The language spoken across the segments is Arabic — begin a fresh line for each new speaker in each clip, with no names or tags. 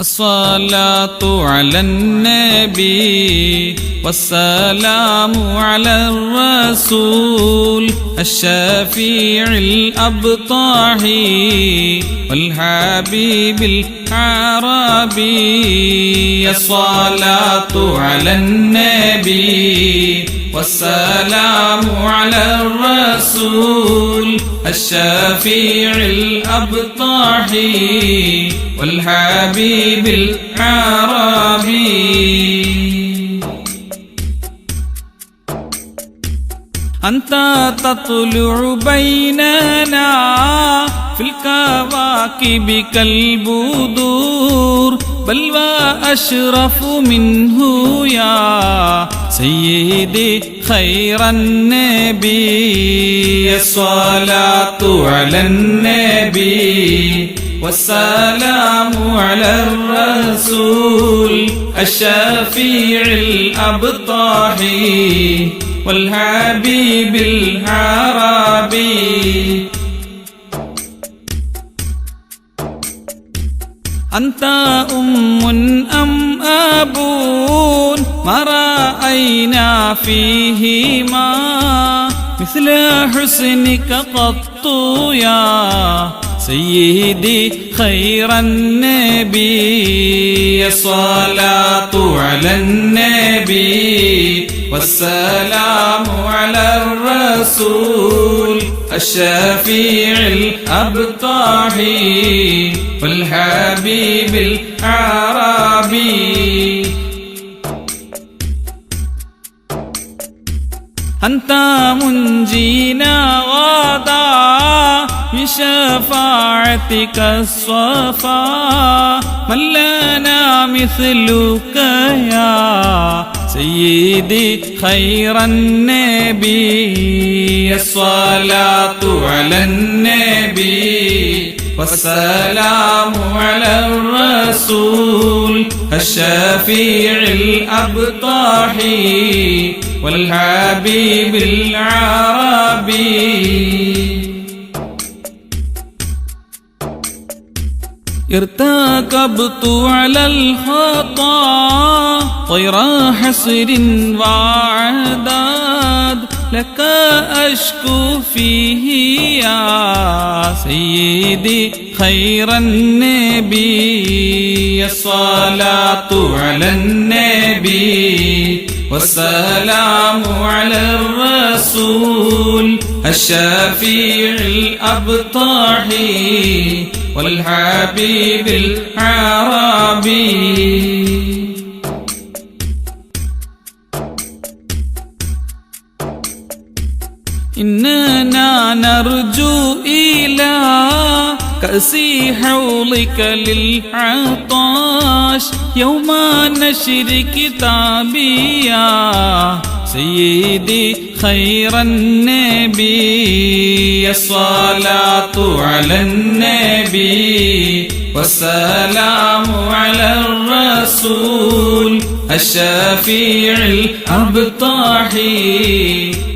الصلاة على النبي والسلام على الرسول الشفيع الأبطاحي والحبيب العربي الصلاة على النبي والسلام على الرسول الشفيع الأبطاحي والحبيب العربي أنت تطلع بيننا في الكواكب كالبدور بل وأشرف منه يا سيدي خير النبي. الصلاة على النبي والسلام على الرسول الشفيع الأبطاحي والحبيب العربي أنت أم أم أب ما رأينا فيهما مثل حسنك قط يا سيدي خير النبي. الصلاة على النبي والسلام على الرسول. الشفيع الأبطاحي والحبيب العربي أنت منجينا غدا بشفاعتك الصفا من لنا مثلك يا سيدي خير النبي. الصلاة على النبي. والسلام على الرسول. الشفيع الأبطاحي والحبيب العربي. ارتكبت على الخطأ. طير حصر وعداد لك أشكو فيه يا سيدي خير النبي. الصلاة على النبي والسلام على الرسول. الشفيع الأبطاحي والحبيب العربي إننا نرجو إلى كأس حوضك للعطاش يوم نشر كتابي يا سيدي خير النبي الصلاة على النبي والسلام على الرسول الشفيع الأبطاحي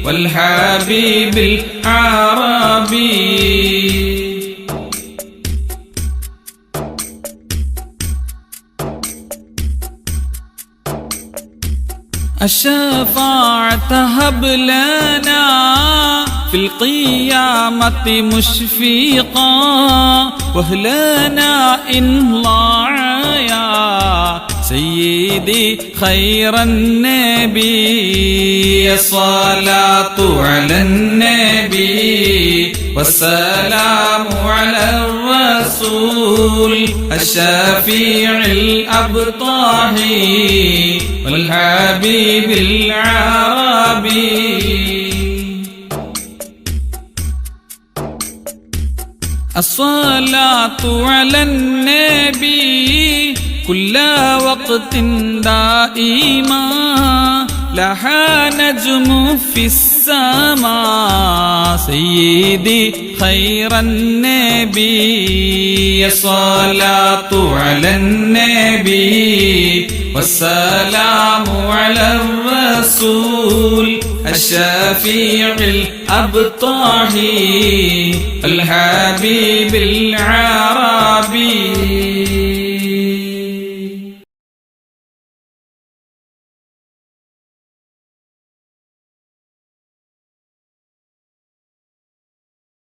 والحبيب العربي الشفاعة هب لنا في القيامة مشفقا وهلنا إن يا سيدي خير النبي الصلاة على النبي والسلام على الرسول الشفيع الأبطاحي والحبيب العربي. الصلاة على النبي كل وقت دائما لها نجم في السماء. سيدي خير النبي الصلاة على النبي والسلام على الرسول الشفيع الأبطاهي الحبيب العربي